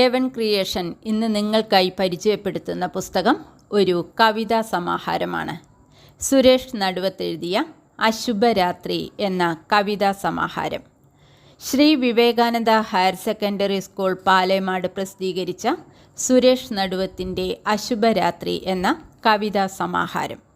ഏവൻ creation ഇന്ന് നിങ്ങൾക്കായി പരിചയപ്പെടുത്തുന്ന പുസ്തകം ഒരു കവിതാ സമാഹാരമാണ്. സുരേഷ് നടുവത്ത് എഴുതിയ അശുഭരാത്രി എന്ന കവിതാ സമാഹാരം. Shri Vivekananda higher secondary school Palemad പ്രസിദ്ധീകരിച്ച സുരേഷ് നടുവത്തിന്റെ അശുഭരാത്രി എന്ന കവിതാ സമാഹാരം.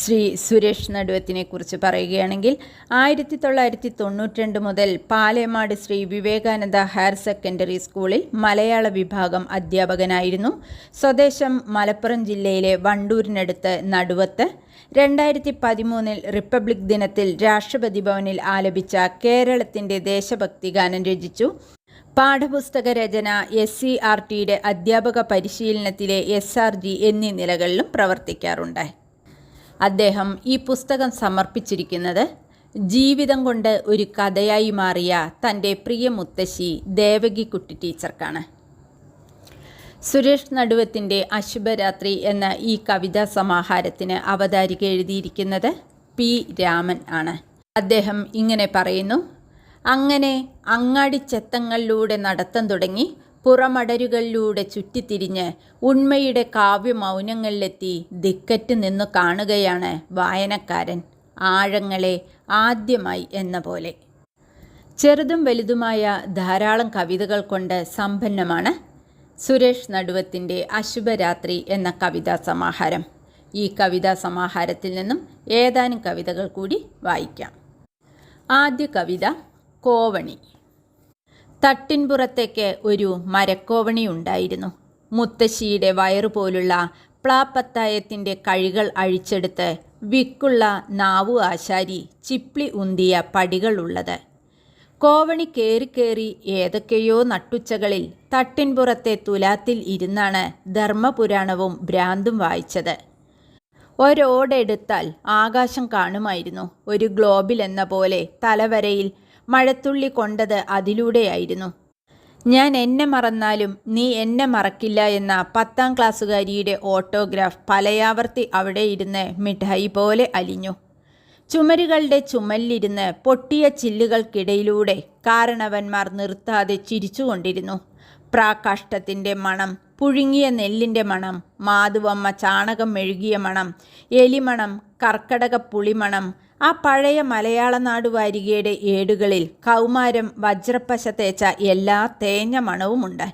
ശ്രീ സുരേഷ് നടുവത്തിനെ കുറിച്ച് പറയുകയാണെങ്കിൽ ആയിരത്തി തൊള്ളായിരത്തി തൊണ്ണൂറ്റിരണ്ട് മുതൽ പാലേമാട് ശ്രീ വിവേകാനന്ദ ഹയർ സെക്കൻഡറി സ്കൂളിൽ മലയാള വിഭാഗം അധ്യാപകനായിരുന്നു. സ്വദേശം മലപ്പുറം ജില്ലയിലെ വണ്ടൂരിനടുത്ത് നടുവത്ത്. രണ്ടായിരത്തി പതിമൂന്നിൽ റിപ്പബ്ലിക് ദിനത്തിൽ രാഷ്ട്രപതി ഭവനിൽ ആലപിച്ച കേരളത്തിന്റെ ദേശഭക്തി ഗാനം രചിച്ചു. പാഠപുസ്തക രചന എസ് സി ആർ ടിയുടെ അധ്യാപക പരിശീലനത്തിലെ എസ് ആർ ജി എന്നീ നിലകളിലും പ്രവർത്തിക്കാറുണ്ട്. അദ്ദേഹം ഈ പുസ്തകം സമർപ്പിച്ചിരിക്കുന്നത് ജീവിതം കൊണ്ട് ഒരു കഥയായി മാറിയ തന്റെ പ്രിയ മുത്തശ്ശി ദേവകിക്കുട്ടി ടീച്ചർക്കാണ്. സുരേഷ് നടുവത്തിന്റെ അശുഭരാത്രി എന്ന ഈ കവിതാ സമാഹാരത്തിന് അവതാരിക എഴുതിയിരിക്കുന്നത് പി രാമൻ ആണ്. അദ്ദേഹം ഇങ്ങനെ പറയുന്നു അങ്ങനെ അങ്ങാടിച്ചെത്തങ്ങളിലൂടെ നടത്തം തുടങ്ങി പുറമടരുകളിലൂടെ ചുറ്റിത്തിരിഞ്ഞ് ഉണ്മയുടെ കാവ്യമൗനങ്ങളിലെത്തി ദിക്കറ്റ് നിന്ന് കാണുകയാണ് വായനക്കാരൻ. ആഴങ്ങളെ ആദ്യമായി എന്ന പോലെ. ചെറുതും വലുതുമായ ധാരാളം കവിതകൾ കൊണ്ട് സമ്പന്നമാണ് സുരേഷ് നടുവത്തിന്റെ അശുഭരാത്രി എന്ന കവിതാ സമാഹാരം. ഈ കവിതാ സമാഹാരത്തിൽ നിന്നും ഏതാനും കവിതകൾ കൂടി വായിക്കാം. ആദ്യ കവിത കോവണി. തട്ടിൻപുറത്തേക്ക് ഒരു മരക്കോവണി ഉണ്ടായിരുന്നു. മുത്തശ്ശിയുടെ വയറുപോലുള്ള പ്ലാപ്പത്തായത്തിന്റെ കഴികൾ അഴിച്ചെടുത്ത് വിക്കുള്ള നാവു ആശാരി ചിപ്ലി ഉന്തിയ പടികളുള്ളത് കോവണി കയറി കയറി ഏതൊക്കെയോ നട്ടുച്ചകളിൽ തട്ടിൻപുറത്തെ തുലാത്തിൽ ഇരുന്നാണ് ധർമ്മപുരാണവും ഭ്രാന്തും വായിച്ചത്. ഒരോടെടുത്താൽ ആകാശം കാണുമായിരുന്നു. ഒരു ഗ്ലോബിൽ എന്ന പോലെ തലവരയിൽ മഴത്തുള്ളി കൊണ്ടത് അതിലൂടെയായിരുന്നു. ഞാൻ എന്നെ മറന്നാലും നീ എന്നെ മറക്കില്ല എന്ന പത്താം ക്ലാസ്സുകാരിയുടെ ഓട്ടോഗ്രാഫ് പലയാവർത്തി അവിടെ ഇരുന്ന് മിഠായി പോലെ അലിഞ്ഞു. ചുമരുകളുടെ ചുമലിലിരുന്ന് പൊട്ടിയ ചില്ലുകൾക്കിടയിലൂടെ കാരണവന്മാർ നിർത്താതെ ചിരിച്ചുകൊണ്ടിരുന്നു. പ്രാകാഷ്ടത്തിന്റെ മണം പുഴുങ്ങിയ നെല്ലിന്റെ മണം മാധുവമ്മ ചാണകം മെഴുകിയ മണം എലിമണം കർക്കടക പുളിമണം ആ പഴയ മലയാള നാടുവാരികയുടെ ഏടുകളിൽ കൗമാരം വജ്രപ്പശ തേച്ച എല്ലാ തേഞ്ഞ മണവുമുണ്ട്.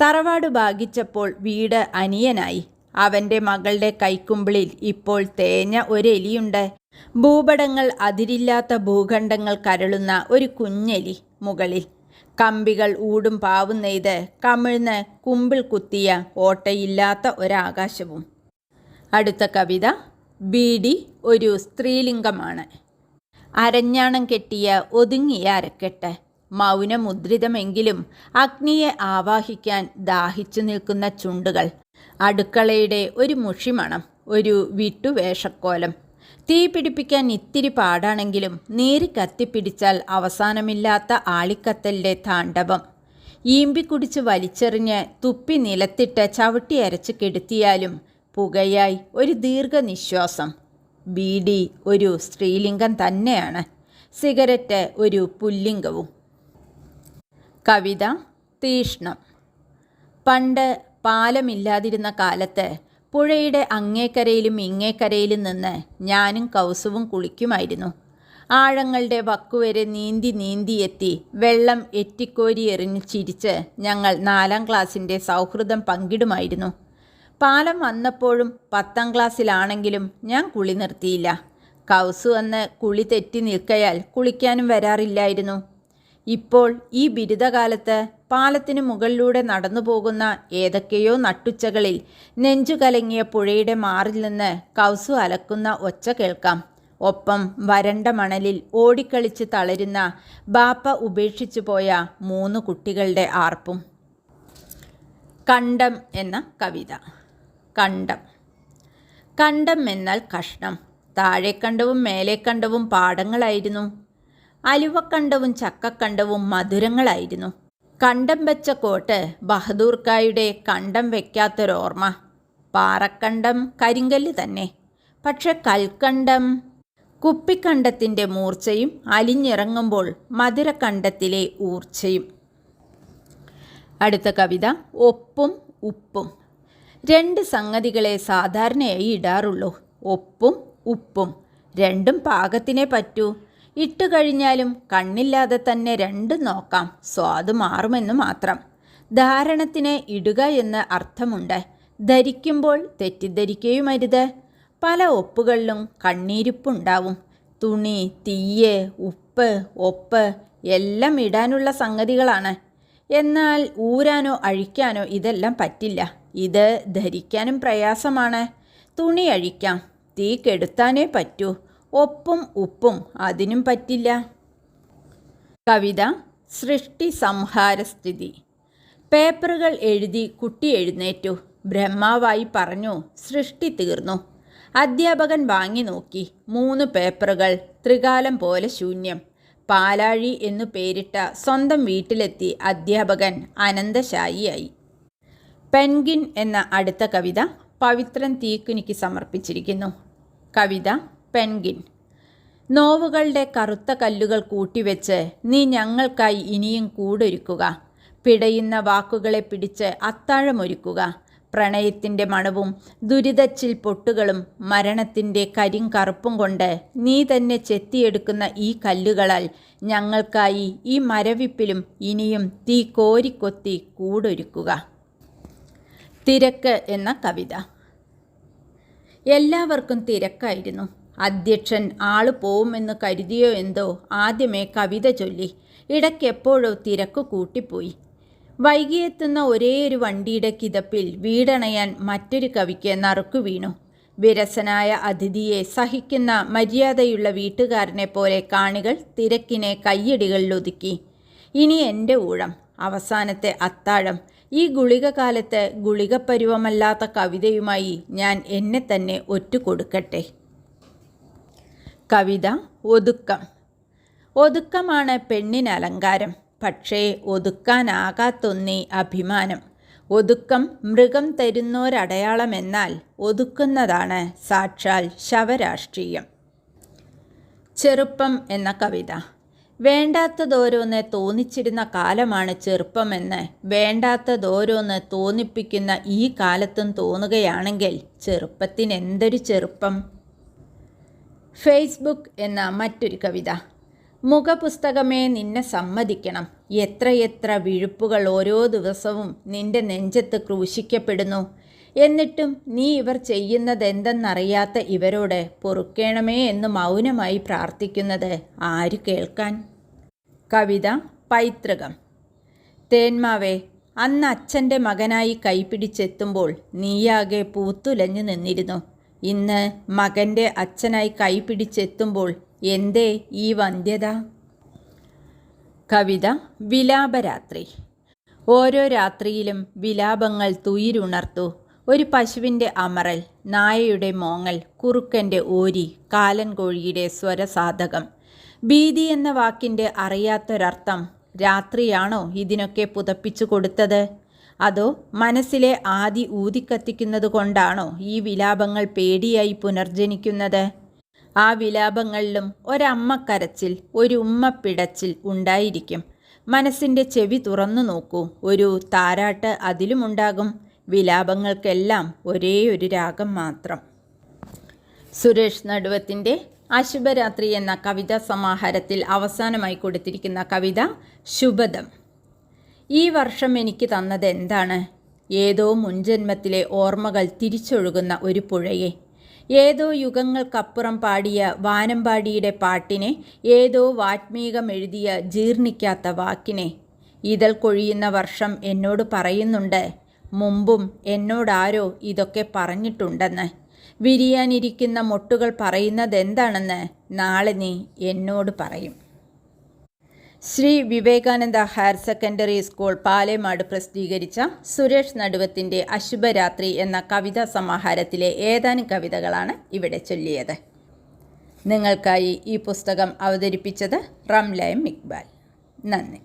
തറവാട് ഭാഗിച്ചപ്പോൾ വീട് അനിയനായി. അവന്റെ മകളുടെ കൈക്കുമ്പിളിൽ ഇപ്പോൾ തേഞ്ഞ ഒരെലിയുണ്ട്. ഭൂപടങ്ങൾ അതിരില്ലാത്ത ഭൂഖണ്ഡങ്ങൾ കരളുന്ന ഒരു കുഞ്ഞെലി മുകളിൽ. കമ്പികൾ ഊടും പാവും നെയ്ത് കമിഴ്ന്ന് കുമ്പിൾ കുത്തിയ ഓട്ടയില്ലാത്ത ഒരാകാശവും. അടുത്ത കവിത ബീഡി ഒരു സ്ത്രീലിംഗമാണ്. അരഞ്ഞാണം കെട്ടിയ ഒതുങ്ങിയ അരക്കെട്ട്. മൗനമുദ്രിതമെങ്കിലും അഗ്നിയെ ആവാഹിക്കാൻ ദാഹിച്ചു നിൽക്കുന്ന ചുണ്ടുകൾ. അടുക്കളയുടെ ഒരു മുഷിമണം ഒരു വിട്ടുവേഷക്കോലം. തീ പിടിപ്പിക്കാൻ ഇത്തിരി പാടാണെങ്കിലും നീരി കത്തിപ്പിടിച്ചാൽ അവസാനമില്ലാത്ത ആളിക്കത്തലിന്റെ താണ്ഡവം. ഈമ്പിക്കുടിച്ച് വലിച്ചെറിഞ്ഞ് തുപ്പി നിലത്തിട്ട് ചവിട്ടി അരച്ച് കെടുത്തിയാലും പുകയായി ഒരു ദീർഘനിശ്വാസം. ബീഡി ഒരു സ്ത്രീലിംഗം തന്നെയാണ്. സിഗരറ്റ് ഒരു പുല്ലിംഗവും. കവിത തീഷ്ണം. പണ്ട് പാലമില്ലാതിരുന്ന കാലത്ത് പുഴയുടെ അങ്ങേക്കരയിലും ഇങ്ങേക്കരയിലും നിന്ന് ഞാനും കൗസുവും കുളിക്കുമായിരുന്നു. ആഴങ്ങളുടെ വക്കുവരെ നീന്തി നീന്തിയെത്തി വെള്ളം എറ്റിക്കോരി എറിഞ്ഞ് ചിരിച്ച് ഞങ്ങൾ നാലാം ക്ലാസ്സിന്റെ സൗഹൃദം പങ്കിടുമായിരുന്നു. പാലം വന്നപ്പോഴും പത്താം ക്ലാസ്സിലാണെങ്കിലും ഞാൻ കുളി നിർത്തിയില്ല. കൗസു അന്ന് കുളി തെറ്റി നിൽക്കയാൽ കുളിക്കാനും വരാറില്ലായിരുന്നു. ഇപ്പോൾ ഈ ബിരുദകാലത്ത് പാലത്തിന് മുകളിലൂടെ നടന്നു പോകുന്ന ഏതൊക്കെയോ നട്ടുച്ചകളിൽ നെഞ്ചുകലങ്ങിയ പുഴയുടെ മാറിൽ നിന്ന് കൗസു അലക്കുന്ന ഒച്ച കേൾക്കാം. ഒപ്പം വരണ്ട മണലിൽ ഓടിക്കളിച്ച് തളരുന്ന ബാപ്പ ഉപേക്ഷിച്ചു പോയ മൂന്ന് കുട്ടികളുടെ ആർപ്പും. കണ്ടം എന്ന കവിത. കണ്ടം. കണ്ടം എന്നാൽ കഷ്ണം. താഴെക്കണ്ടവും മേലേക്കണ്ടവും പാടങ്ങളായിരുന്നു. അലുവക്കണ്ടവും ചക്കക്കണ്ടവും മധുരങ്ങളായിരുന്നു. കണ്ടം വെച്ച കോട്ട് ബഹദൂർക്കായുടെ കണ്ടം വയ്ക്കാത്തൊരോർമ്മ പാറക്കണ്ടം കരിങ്കല്ല് തന്നെ. പക്ഷെ കൽക്കണ്ടം കുപ്പിക്കണ്ടത്തിന്റെ മൂർച്ചയും അലിഞ്ഞിറങ്ങുമ്പോൾ മധുരക്കണ്ടത്തിലെ ഊർച്ചയും. അടുത്ത കവിത ഒപ്പും ഉപ്പും. രണ്ട് സംഗതികളെ സാധാരണയായി ഇടാറുള്ളൂ. ഒപ്പും ഉപ്പും. രണ്ടും പാകത്തിനെ പറ്റൂ. ഇട്ട് കഴിഞ്ഞാലും കണ്ണില്ലാതെ തന്നെ രണ്ടും നോക്കാം. സ്വാദ് മാറുമെന്ന് മാത്രം. ധാരണത്തിന് ഇടുക എന്ന് അർത്ഥമുണ്ട്. ധരിക്കുമ്പോൾ തെറ്റിദ്ധരിക്കുകയുമരുത്. പല ഒപ്പുകളിലും കണ്ണീരിപ്പുണ്ടാവും. തുണി തീയ് ഉപ്പ് ഒപ്പ് എല്ലാം ഇടാനുള്ള സംഗതികളാണ്. എന്നാൽ ഊരാനോ അഴിക്കാനോ ഇതെല്ലാം പറ്റില്ല. ഇത് ധരിക്കാനും പ്രയാസമാണ്. തുണി അഴിക്കാം. തീ കെടുത്താനേ പറ്റൂ. ഒപ്പും ഉപ്പും അതിനും പറ്റില്ല. കവിത സൃഷ്ടി സംഹാരസ്ഥിതി പേപ്പറുകൾ എഴുതി കുട്ടി എഴുന്നേറ്റു. ബ്രഹ്മാവായി പറഞ്ഞു സൃഷ്ടി തീർന്നു. അധ്യാപകൻ വാങ്ങി നോക്കി. മൂന്ന് പേപ്പറുകൾ ത്രികാലം പോലെ ശൂന്യം. പാലാഴി എന്നു പേരിട്ട സ്വന്തം വീട്ടിലെത്തി അധ്യാപകൻ അനന്തശായിയായി. പെൻഗിൻ എന്ന അടുത്ത കവിത പവിത്രൻ തീക്കുനിക്ക് സമർപ്പിച്ചിരിക്കുന്നു. കവിത പെൻഗിൻ. നോവുകളുടെ കറുത്ത കല്ലുകൾ കൂട്ടിവെച്ച് നീ ഞങ്ങൾക്കായി ഇനിയും കൂടൊരുക്കുക. പിടയുന്ന വാക്കുകളെ പിടിച്ച് അത്താഴമൊരുക്കുക. പ്രണയത്തിന്റെ മണവും ദുരിതച്ചിൽ പൊട്ടുകളും മരണത്തിന്റെ കരിങ്കറുപ്പും കൊണ്ട് നീ തന്നെ ചെത്തിയെടുക്കുന്ന ഈ കല്ലുകളാൽ ഞങ്ങൾക്കായി ഈ മരവിപ്പിലും ഇനിയും തീ കോരിക്കൊത്തി കൂടൊരുക്കുക. തിരക്ക് എന്ന കവിത. എല്ലാവർക്കും തിരക്കായിരുന്നു. അധ്യക്ഷൻ ആൾ പോവുമെന്ന് കരുതിയോ എന്തോ ആദ്യമേ കവിത ചൊല്ലി. ഇടയ്ക്കെപ്പോഴോ തിരക്ക് കൂട്ടിപ്പോയി. വൈകിയെത്തുന്ന ഒരേയൊരു വണ്ടിയുടെ കിതപ്പിൽ വീടണയാൻ മറ്റൊരു കവിക്ക് നറുക്കു വീണു. വിരസനായ അതിഥിയെ സഹിക്കുന്ന മര്യാദയുള്ള വീട്ടുകാരനെ പോലെ കാണികൾ തിരക്കിനെ കയ്യടികളിലൊതുക്കി. ഇനി എന്റെ ഊഴം. അവസാനത്തെ അത്താഴം. ഈ ഗുളിക കാലത്ത് ഗുളികപ്പരുവമല്ലാത്ത കവിതയുമായി ഞാൻ എന്നെ തന്നെ ഒറ്റുകൊടുക്കട്ടെ. കവിത ഒതുക്കം. ഒതുക്കമാണ് പെണ്ണിന് അലങ്കാരം. പക്ഷേ ഒതുക്കാനാകാത്തൊന്നേ അഭിമാനം. ഒതുക്കം മൃഗം തരുന്നോരടയാളമെന്നാൽ ഒതുക്കുന്നതാണ് സാക്ഷാൽ ശവരാഷ്ട്രീയം. ചെറുപ്പം എന്ന കവിത. വേണ്ടാത്തതോരോന്ന് തോന്നിച്ചിരുന്ന കാലമാണ് ചെറുപ്പമെന്ന്. വേണ്ടാത്തതോരോന്ന് തോന്നിപ്പിക്കുന്ന ഈ കാലത്തും തോന്നുകയാണെങ്കിൽ ചെറുപ്പത്തിന് എന്തൊരു ചെറുപ്പം? ഫേസ്ബുക്ക് എന്ന മറ്റൊരു കവിത. മുഖപുസ്തകമേ നിന്നെ സമ്മതിക്കണം. എത്രയെത്ര വിഴുപ്പുകൾ ഓരോ ദിവസവും നിന്റെ നെഞ്ചത്ത് ക്രൂശിക്കപ്പെടുന്നു. എന്നിട്ടും നീ ഇവർ ചെയ്യുന്നതെന്തെന്നറിയാത്ത ഇവരോട് പൊറുക്കേണമേ എന്ന് മൗനമായി പ്രാർത്ഥിക്കുന്നത് ആര് കേൾക്കാൻ? കവിത പൈതൃകം. തേന്മാവേ അന്ന് അച്ഛന്റെ മകനായി കൈപിടിച്ചെത്തുമ്പോൾ നീയാകെ പൂത്തുലഞ്ഞു നിന്നിരുന്നു. ഇന്ന് മകന്റെ അച്ഛനായി കൈപിടിച്ചെത്തുമ്പോൾ എന്തേ ഈ വന്ധ്യത? കവിത വിലാപരാത്രി. ഓരോ രാത്രിയിലും വിലാപങ്ങൾ തുയിരുണർത്തു ഒരു പശുവിന്റെ അമറൽ നായയുടെ മോങ്ങൽ കുറുക്കന്റെ ഓരി കാലൻ കോഴിയുടെ സ്വരസാധകം. ഭീതി എന്ന വാക്കിന്റെ അറിയാത്തൊരർത്ഥം രാത്രിയാണോ ഇതിനൊക്കെ പുതപ്പിച്ചു കൊടുത്തത്? അതോ മനസ്സിലെ ആദി ഊതിക്കത്തിക്കുന്നത് കൊണ്ടാണോ ഈ വിലാപങ്ങൾ പേടിയായി പുനർജനിക്കുന്നത്? ആ വിലാപങ്ങളിലും ഒരമ്മ കരച്ചിൽ ഒരു ഉമ്മ പിടച്ചിൽ ഉണ്ടായിരിക്കും. മനസ്സിന്റെ ചെവി തുറന്നു നോക്കൂ. ഒരു താരാട്ട് അതിലുമുണ്ടാകും. വിലാപങ്ങൾക്കെല്ലാം ഒരേ ഒരു രാഗം മാത്രം. സുരേഷ് നടുവത്തിന്റെ അശുഭരാത്രി എന്ന കവിതാ സമാഹാരത്തിൽ അവസാനമായി കൊടുത്തിരിക്കുന്ന കവിത ശുഭദം. ഈ വർഷം എനിക്ക് തന്നത് എന്താണ്? ഏതോ മുൻജന്മത്തിലെ ഓർമ്മകൾ തിരിച്ചൊഴുകുന്ന ഒരു പുഴയെ. ഏതോ യുഗങ്ങൾക്കപ്പുറം പാടിയ വാനമ്പാടിയുടെ പാട്ടിനെ ഏതോ വാത്മീകം എഴുതിയ ജീർണിക്കാത്ത വാക്കിനെ. ഇതൽ കൊഴിയുന്ന വർഷം എന്നോട് പറയുന്നുണ്ട് മുമ്പും എന്നോടാരോ ഇതൊക്കെ പറഞ്ഞിട്ടുണ്ടെന്ന്. വിരിയാനിരിക്കുന്ന മൊട്ടുകൾ പറയുന്നതെന്താണെന്ന് നാളെ നീ എന്നോട് പറയും. Shri Vivekananda higher secondary school Palemad പ്രസിദ്ധീകരിച്ച സുരേഷ് നടുവത്തിന്റെ അശുഭരാത്രി എന്ന കവിതാ സമാഹാരത്തിലെ ഏതാനും കവിതകളാണ് ഇവിടെ ചൊല്ലിയത്. നിങ്ങൾക്കായി ഈ പുസ്തകം അവതരിപ്പിച്ചത് റംലയം ഇക്ബാൽ. നന്ദി.